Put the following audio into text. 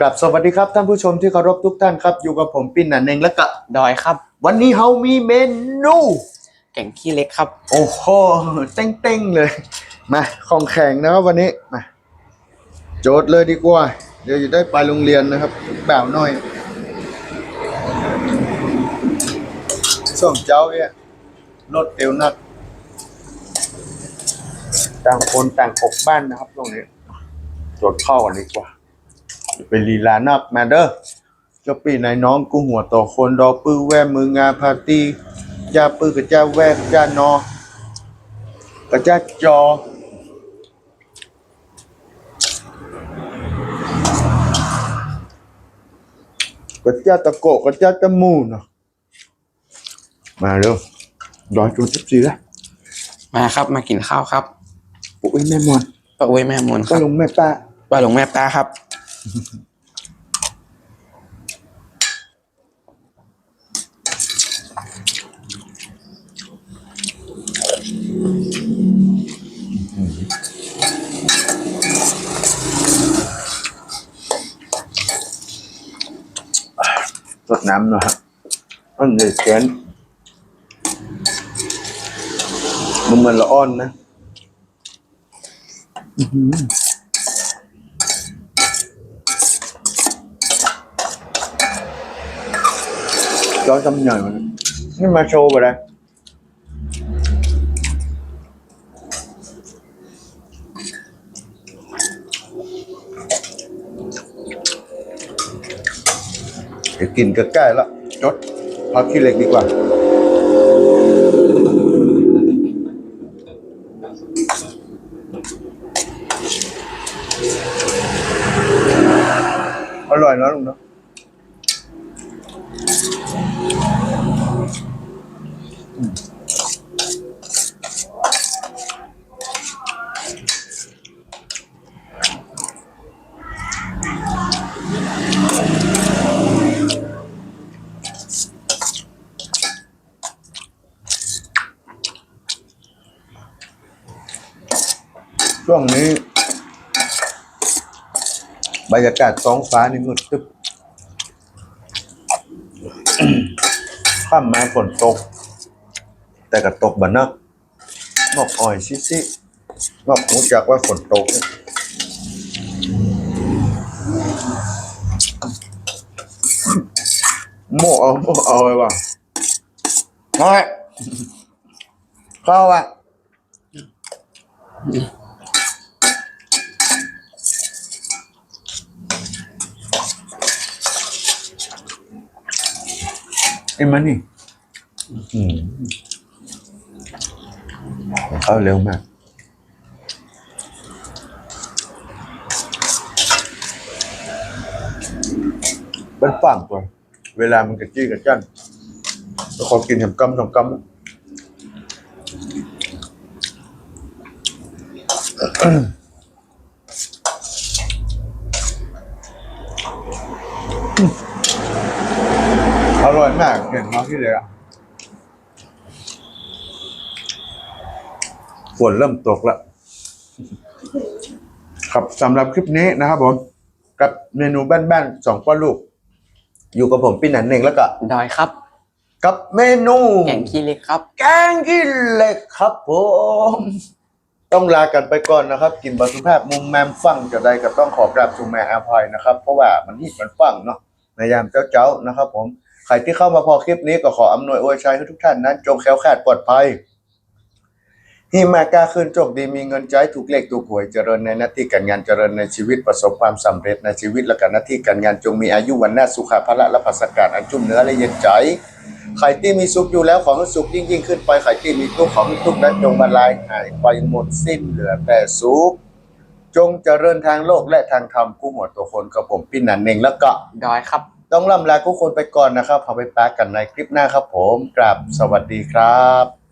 กลับสวัสดีครับท่านผู้ชมที่เคารพทุกท่านครับ อยู่กับผมปิ้นนันเองและก็ดอยครับ วันนี้เฮามีเมนูแก่งขี้เล็กครับ โอ้โหเต้งๆเลย มาของแข่งนะครับวันนี้มาโจทย์เลยดีกว่า เดี๋ยวจะได้ไปโรงเรียนนะครับแบบหน่อยส่งเจ้าเนี่ยรถเอวนักต่างคนต่างปกบ้านนะครับตรงนี้โจทย์เข้ากันดีกว่า เป็นลีลานักมาเด้อเจ้าปีไหนน้องกูหัวต่อคนดอปื้อแว่มืองาพาร์ตี้จ้าปื้อกับจ้าแว่กับจ้านอกับจ้าจอกับจ้าตะโกะกับจ้าตะมูเนาะมาเร็วดอยจนสิบสี่แล้วมาครับมากินข้าวครับปุ๊ยแม่มวนป้าอุ้ยแม่มนคก็รับลงแม่ป้า ป้าหลวงแม่ป้าครับ สดน้ำหน่อยครับอันนี้แกนมันเหมือนละอ่อนนะ อื้อ หือร้อนจำใหญ่มันนี่มาโชว์ไปเลยเดี๋ยวกินก็ใกล้ละจดพักขี้เหล็กดีกว่าอร่อยนะลุงเนาะ ช่วงนี้ บรรยากาศท้องฟ้านี่มืดตึ๊บข้ามมาฝนตก แต่ก็ตกบันนักนอกอ่อยซิซินอกรู้จักว่าฝนตกโม่เอาโม่เอาไว้ว่ะน้อยเข้าอะ เอ็มมานี่อืมเข้าเร็วมาก เป็นฝั่งก่อนเวลามันกระจี้กระจั่นแล้วขอกินแหมกำสองกำ อร่อยมากเห็นเขาที่เลยอะฝนเริ่มตกแล้ว ครับสำหรับคลิปนี้นะครับผม กับเมนูบ้านๆสองพ่อลูก อยู่กับผมพี่หนันเองแล้วก็ ดอยครับ กับเมนูแก่งขี้เล็กครับ แกงขี้เหล็กครับผม ต้องลากันไปก่อนนะครับ กินบะสุภาพมุมแมมฟังจะได้ก็ต้องขอกราบทูแม่อาภัยนะครับ เพราะว่ามันฮิตมันฟังเนาะในยามเจ้าๆนะครับผม ใครที่เข้ามาพอคลิปนี้ก็ขออำนวยอวยชัยให้ทุกท่านนั้นจงแคล้วคลาดปลอดภัยที่มาก้าขึ้นโชคดีมีเงินใจถูกเลขถูกหวยเจริญในหน้าที่การงานเจริญในชีวิตประสบความสำเร็จในชีวิตและการหน้าที่การงานจงมีอายุวันหน้าสุขภาละและภัสการอันจุ่มเนื้อและเย็นใจใครที่มีสุขอยู่แล้วขอให้สุขยิ่งยิ่งขึ้นไปใครที่มีทุกข์ขอให้ทุกข์นั้นจงบรรลัยหายไปหมดสิ้นเหลือแต่สุขจงเจริญทางโลกและทางธรรมคู่หัวตัวคนกับผมพี่นันเองแล้วก็ดอยครับ ต้องล่ำลาทุกคนไปก่อนนะครับพอไปปากันในคลิปหน้าครับผมกราบสวัสดีครับ